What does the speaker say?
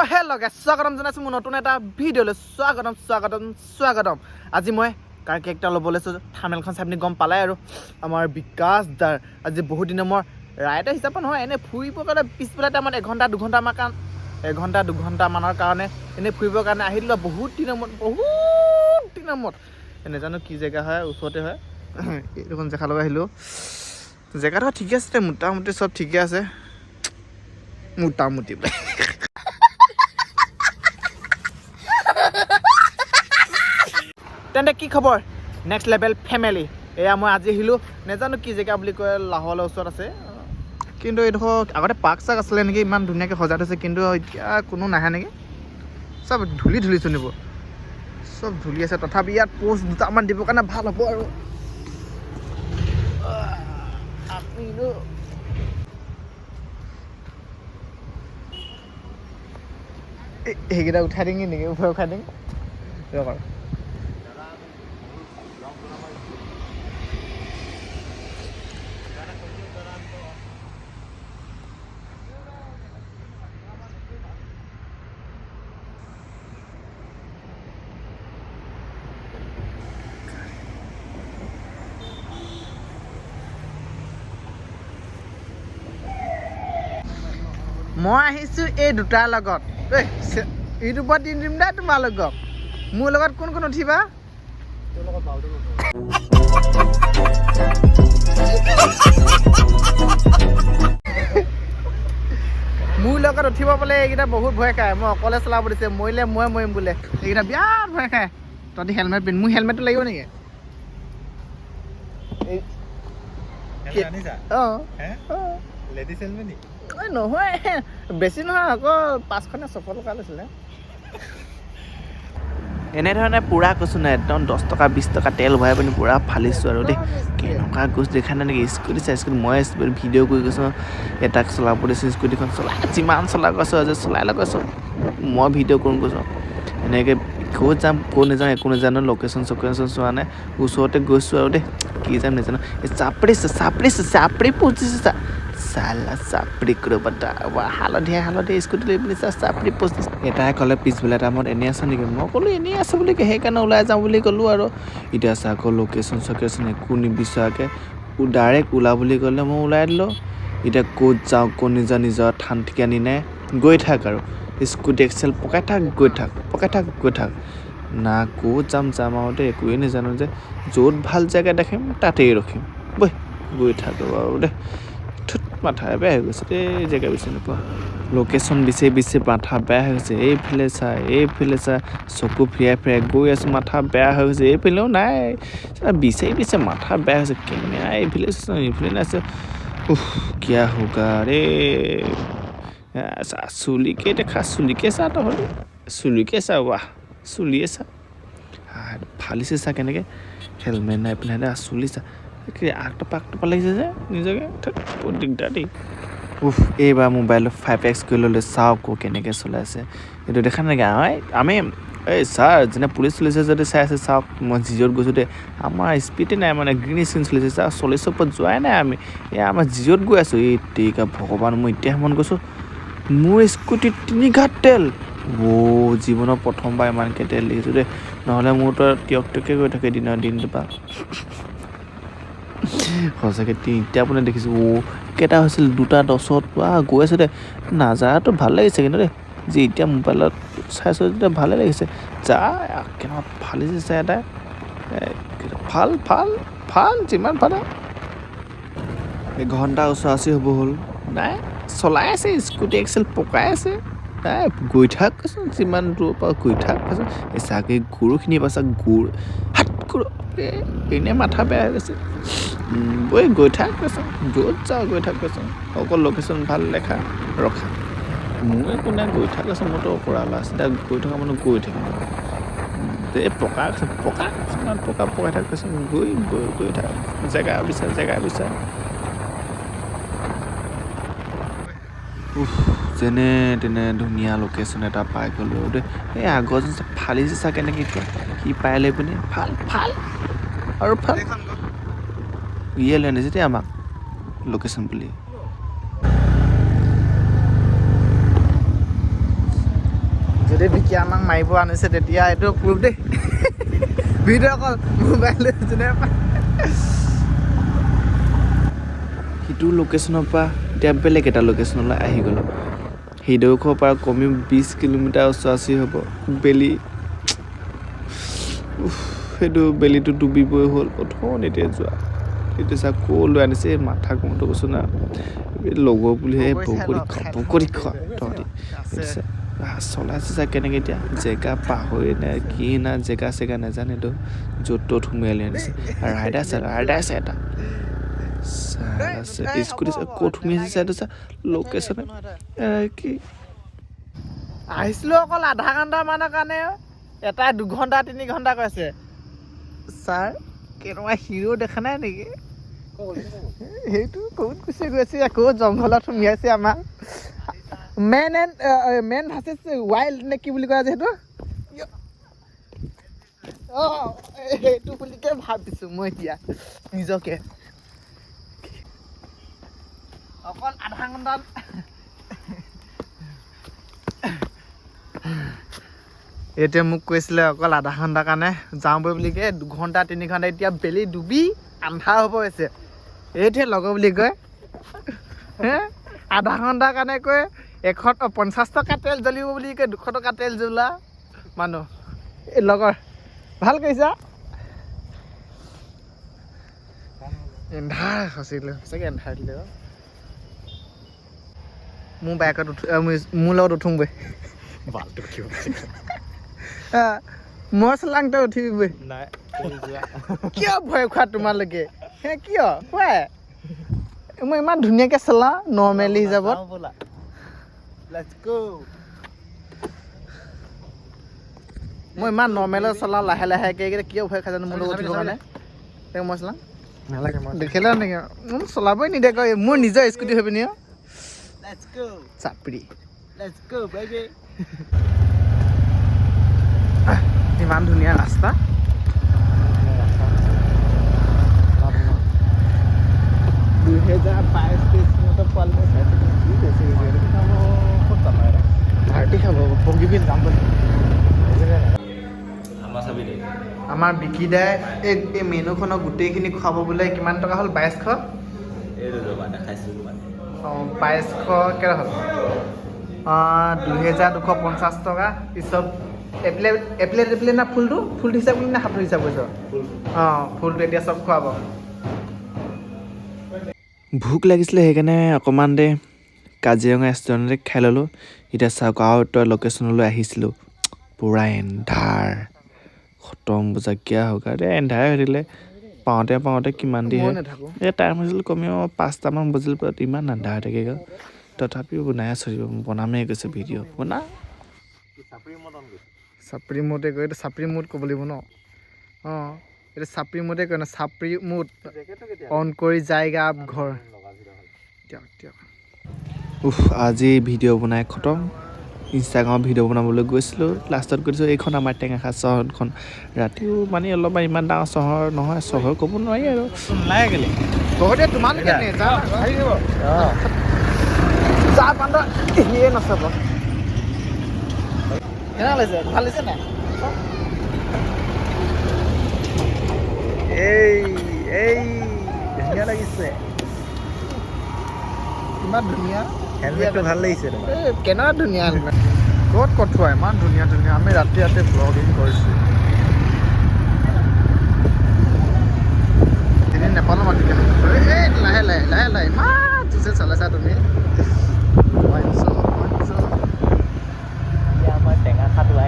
চ' হে লগে স্বাগতম জনাইছোঁ মোৰ নতুন এটা ভিডিঅ'লৈ। স্বাগতম স্বাগতম স্বাগতম। আজি মই কাৰ কেক এটা ল'ব লৈছোঁ থামেলখন চাই আপুনি গম পালে আৰু আমাৰ বিকাশ দাৰ। আজি বহুত দিনৰ মই ৰাইডাৰ হিচাপে নহয় এনেই ফুৰিবৰ কাৰণে পিছবেলা টাইমত এঘণ্টা দুঘণ্টামান কাৰণ এঘণ্টা দুঘণ্টামানৰ কাৰণে এনেই ফুৰিবৰ কাৰণে আহি দিলোঁ বহুত দিনৰ মূৰত বহুত দিনৰ মূৰত। নেজানো কি জেগা হয় ওচৰতে হয়। এইখন জেগালৈ আহিলোঁ। জেগাটো ঠিকে আছে মোটামুটি চব ঠিকে আছে। মোটামুটি বোলে। তেন্তে কি খবৰ? নেক্সট লেভেল ফেমিলি এয়া মই আজি আহিলোঁ। নেজানো কি জেগা বুলি কয় লাহোৱালৰ ওচৰত আছে। কিন্তু এইডোখৰ আগতে পাৰ্ক চাৰ্ক আছিলে নেকি ইমান ধুনীয়াকৈ সজাই থৈছে কিন্তু এতিয়া কোনো নাহে নেকি? চব ধূলি ধূলি চুনিব। চব ধূলি আছে। তথাপি ইয়াত পোষ্ট দুটামান দিবৰ কাৰণে ভাল হ'ব আৰু। সেইকেইটা উঠাই দিম নেকি? উঠাই দিম আৰু। মই আহিছোঁ এই দুটাৰ লগত। ঐ ইউটিউবত দি দিম দেই তোমালোকক মোৰ লগত কোন কোন উঠিবা? মোৰ লগত উঠিব বোলে এইকেইটা বহুত ভয় খায়। মই অকলে চলাব দিছে মৰিলে মই মৰিম বোলে। এইকেইটা বিৰাট ভয় খায়। তহঁতি হেলমেট পিন্ধ মোৰ হেলমেটটো লাগিব নেকি? অঁ। লেডিজ হেলমেট নি এই নহয় বেছি নহয় আকৌ পাঁচশনে ছশ টকা লৈছিলে। এনেধৰণে পূৰা কৈছোঁ নাই একদম দহ টকা বিছ টকা তেল ভৰাই পিনি পূৰা ফালিছোঁ আৰু দেই। কেনেকুৱা গৈছোঁ দেখা নাই নেকি? স্কুটি চাই স্কুটি মই ভিডিঅ' কৰি গৈছোঁ এটাক চলাব দিছোঁ স্কুটিখন চলাই যিমান চলাই গৈছোঁ আজি চলাই লৈ গৈছোঁ মই ভিডিঅ' কৰোঁ গৈছোঁ এনেকৈ ক'ত যাম ক'ত নাযাওঁ একো নাজানো লোকেশ্যন চকেশ্যন চোৱা নাই ওচৰতে গৈছোঁ আৰু দেই। কি যাম নাজানো। চাপৰিছে চাপৰি পচিছে চা চালা চাপৰি কৰবাত হালধীয়া হালধীয়া স্কুটি লৈ পিনি চা চাপৰি পচিছ। এটাই ক'লে পিছবেলা টাইমত এনেই আছা নেকি? মই ক'লোঁ এনেই আছোঁ বুলি সেইকাৰণে ওলাই যাওঁ বুলি ক'লোঁ আৰু। এতিয়া চা আকৌ লোকেশ্যন চকেশ্যন একো নিবিচৰাকৈ ডাইৰেক্ট ওলা বুলি ক'লে মই ওলাই দিলোঁ। এতিয়া ক'ত যাওঁ ক'ত নিজৰ নিজৰ থান ঠিকানি নাই। গৈ থাক আৰু। স্কুটি এক্সেল পকাই থাক গৈ থাক পকাই থাক গৈ থাক। না ক'ত যাম যাম আৰু দেই একোৱেই নাজানো যে। য'ত ভাল জেগা দেখিম তাতেই ৰখিম। বৈ গৈ থাকোঁ আৰু দেই মাথা বেয়া হৈ গৈছে দেই জেগা বিচাৰি নোপোৱা। লোকেশ্যন বিচাৰি বিচাৰি মাথা বেয়া হৈ গৈছে। এইফালে চা এইফালে চা চকু ফিৰাই ফিৰাই গৈ আছোঁ মাথা বেয়া হৈ গৈছে। এইফালেও নাই। বিচাৰি বিচাৰি মাথা বেয়া হৈছে কেমেৰা এইফালে এইফালে নাইছে উফ কিয়া হোগা ৰে। চা চুলিকে দেখা চুলিকে চা তহঁতি? চুলিকে চা ৱাহ চুলিয়ে চা। ফালিছে চা কেনেকৈ? হেলমেট নাই পিন্ধাই দে চুলি চা। কি আগটোপা আগটোপা লাগিছে যে নিজকে? বহুত দিগদাৰ দেই। উফ এইবাৰ মোবাইলত ফাইভ এক্স কৰি ল'লে চাওক কেনেকৈ চলাইছে। এইটো দেখা নেকি আই আমি এই ছাৰ যেনে পুলিচ চলিছে যদি চাই আছে চাওক মই জিঅ'ত গৈছোঁ দেই আমাৰ স্পীডে নাই মানে গ্ৰীণ স্ক্ৰীণ চলিছে চাওক চল্লিছৰ ওপৰত যোৱাই নাই আমি। এই আমাৰ জিঅ'ত গৈ আছোঁ। এই তেৰিকা ভগৱান মই এতিয়াহে মন গৈছোঁ। মোৰ স্কুটিত তিনি ঘাট তেল। অ' জীৱনৰ প্ৰথমবাৰ ইমানকৈ তেল দেখিছোঁ দেই নহ'লে মোৰতো টিয়ক টকে গৈ থাকে দিনৰ দিনটোপা সঁচাকৈ তিনিটা আপোনাৰ দেখিছোঁ অ' কেইটা হৈছিল দুটা দছত পোৱা গৈ আছোঁ দে। নাজাৰাটো ভাল লাগিছে কিন্তু দেই। যে এতিয়া মোবাইলত চাইছোঁ যেতিয়া ভালেই লাগিছে। যা কেনেকুৱা ফালিছে চাই এটাই এ, ভাল ভাল ভাল যিমান পাৰে এঘণ্টা ওচৰাচি হ'ব হ'ল। নাই চলাই আছে স্কুটি এক্সেল পকাই আছে। নাই গৈ থাক কৈছোঁ যিমান দূৰৰ পৰা গৈ থাক চাগে গৰুখিনি পাছা গৰু হাত গৰু এনেই মাথা বেয়া হৈ গৈছে। বৈ গৈ থাক কৈছোঁ য'ত যাওঁ গৈ থাক কৈছোঁ অকল লোকেশ্যন ভাল দেখা ৰখা। মোৰ একো নাই গৈ থাক কৈছোঁ মোৰতো অকৰা ল'ৰা চিধা গৈ থকা মানুহ গৈ থাকিম এই পকা কৈছোঁ পকা পকা পকাই থাক কৈছোঁ গৈ গৈ গৈ থাক। জেগা বিচাৰ জেগা বিচাৰ। যেনে তেনে ধুনীয়া লোকেশ্যন এটা পাই গ'লোঁ দেই এই আগৰ যে ফালিছে চা কেনেকৈ কয় সি পাই লৈ পিনে? ভাল ভাল আৰু ভাল ইয়ে লৈ আনিছে দেই আমাক লোকেশ্যন বুলি। যদি বিকি আমাক মাৰিব আনিছে তেতিয়া এইটো প্ৰুফ দেই। ভিডিঅ' কল মোবাইল যোনে সিটো লোকেশ্যনৰ পৰা এতিয়া বেলেগ এটা লোকেশ্যনলৈ আহি গ'লোঁ। সেইডোখৰৰ পৰা কমেও বিছ কিলোমিটাৰ ওচৰা ওচৰি হ'ব। বেলি সেইটো বেলিটো ডুবিবই হ'ল। প্ৰথম এতিয়া যোৱা। এতিয়া চা ক'লৈ আনিছে? এই মাথা কমটো কৈছোঁ না। লগৰ বুলিহে বগৰী খোৱা বগৰী খোৱা। তহঁতি চলাইছে চা কেনেকৈ এতিয়া? জেগা পাহৰি নাই কি না জেগা চেগা নাজানেতো য'ত ত'ত সোমোৱাই আনিছে। ৰাইডাৰ আছে ৰাইডাৰ আছে এটা। স্কুটি ক'ত সোমাইছে চাইটো চা লোকেশ্যন কি? আহিছিলোঁ অকল আধা ঘণ্টামানৰ কাৰণে এটাই দুঘণ্টা তিনি ঘণ্টা কৈছে। ছাৰ কেনেকুৱা হিৰো দেখা নাই নেকি? সেইটো ক'ত গুচি গৈছে আকৌ জংঘলত সুমিয়াইছে আমাক man and man versus wild নে কি বুলি কয় যে সেইটো? অঁ সেইটো বুলিকে ভাবিছোঁ মই এতিয়া নিজকে। অকল আধা ঘণ্টাত এতিয়া মোক কৈছিলে অকল আধা ঘণ্টাৰ কাৰণে যাওঁ বৈ বুলি কৈ দুঘণ্টা, তিনি ঘণ্টা, এতিয়া বেলি ডুবি আন্ধাৰ হ'ব হৈছে। এইটোৱে লগৰ বুলি কয়। আধা ঘণ্টাৰ কাৰণে কৈ এশ পঞ্চাছ টকা তেল জ্বলিব বুলি কয়, দুশ টকা তেল জ্বলোৱা মানুহ, এই লগৰ, ভালো কৰিছা? এন্ধাৰ সঁচিলে সঁচাকৈ এন্ধাৰ দিলে। মোৰ বাইকত উঠো মোৰ- লগত উঠোঁ বৈ মই চলাং তই উঠিবি। কিয় ভয় খোৱা তোমালোকে? হে কিয়? কোৱা মই ইমান ধুনীয়াকৈ চলাওঁ নৰ্মেলি হিচাপত। মই ইমান নৰ্মেলত চলাওঁ লাহে লাহেকৈ এইকেইটা কিয় ভয় খাই জানো মোৰ লগত উঠিবৰ কাৰণে? তেওঁক মই চলাওঁ দেখিলে নেকি? মোক চলাবই নিদিয়ে কয় মোৰ নিজৰ স্কুটি হৈ পিনি চাপৰি। ইমান ধুনীয়া ৰাস্তা। দুহেজাৰ বাইছ তেইছ চনতে পোৱালি পাৰ্টি খাব পগিবিল যাম বুলি। আমাৰ বিকি দাই এই এই মেনুখনক গোটেইখিনি খুৱাব বোলে কিমান টকা হ'ল? বাইছশ? মানে অঁ বাইছশ কেই হ'ল? দুহেজাৰ দুশ পঞ্চাছ টকা। পিছত এপ্লেট এপ্লেট এপ্লেট না ফুলটো? ফুলটো হিচাপ কৰিলি নে হাফটো হিচাপ কৰিছ অঁ ফুলটো এতিয়া চব খুৱাব। ভোক লাগিছিলে সেইকাৰণে অকণমান দেৰি কাজিৰঙা ৰেষ্টুৰেণ্টতে খাই ল'লোঁ। এতিয়া চাওক আৰু তই লোকেশ্যনলৈ আহিছিলোঁ। পূৰা এন্ধাৰ। খতম বজা কিয়া হোক আৰু। এন্ধাৰে হৈ থাকিলে। পাওঁতে পাওঁতে কিমান দেৰি হয়। এই টাইম হৈছিল কমেও পাঁচটামান বাজিল পৰা। ইমান আন্ধাৰ হৈ থাকে তথাপিও বনাই আছোঁ বনামেই গৈছে ভিডিঅ' বনা। চাপৰি মুডে গৈ এইটো চাপৰি মুড ক'ব লাগিব ন? অঁ এইটো চাপৰি মুডে কয় ন? চাপৰি মুড অন কৰি যায়গা আপ ঘৰ। দিয়ক দিয়ক। উফ আজি ভিডিঅ' বনাই খতম। ইনষ্টাগ্ৰামত ভিডিঅ' বনাবলৈ গৈছিলোঁ। লাষ্টত গৈছোঁ এইখন আমাৰ টেঙাখা চহৰখন। ৰাতিও মানে অলপমান ইমান ডাঙৰ চহৰ নহয় চহৰ ক'ব নোৱাৰি আৰু। তোমালোকে ভালো নাই এই এই ধুনীয়া লাগিছে। ইমান ধুনীয়া। হেলমেটটো ভালো লাগিছে কেনেকুৱা ধুনীয়া হেলমেট ক'ত কঠোৱা ইমান ধুনীয়া ধুনীয়া। আমি ৰাতি ৰাতি ব্লগিং কৰিছোঁ। এদিন নেপালো মাতি কেনে লাহে লাহে লাহে লাহে। ইমান চলাইছা তুমি। ครับพี่ไว้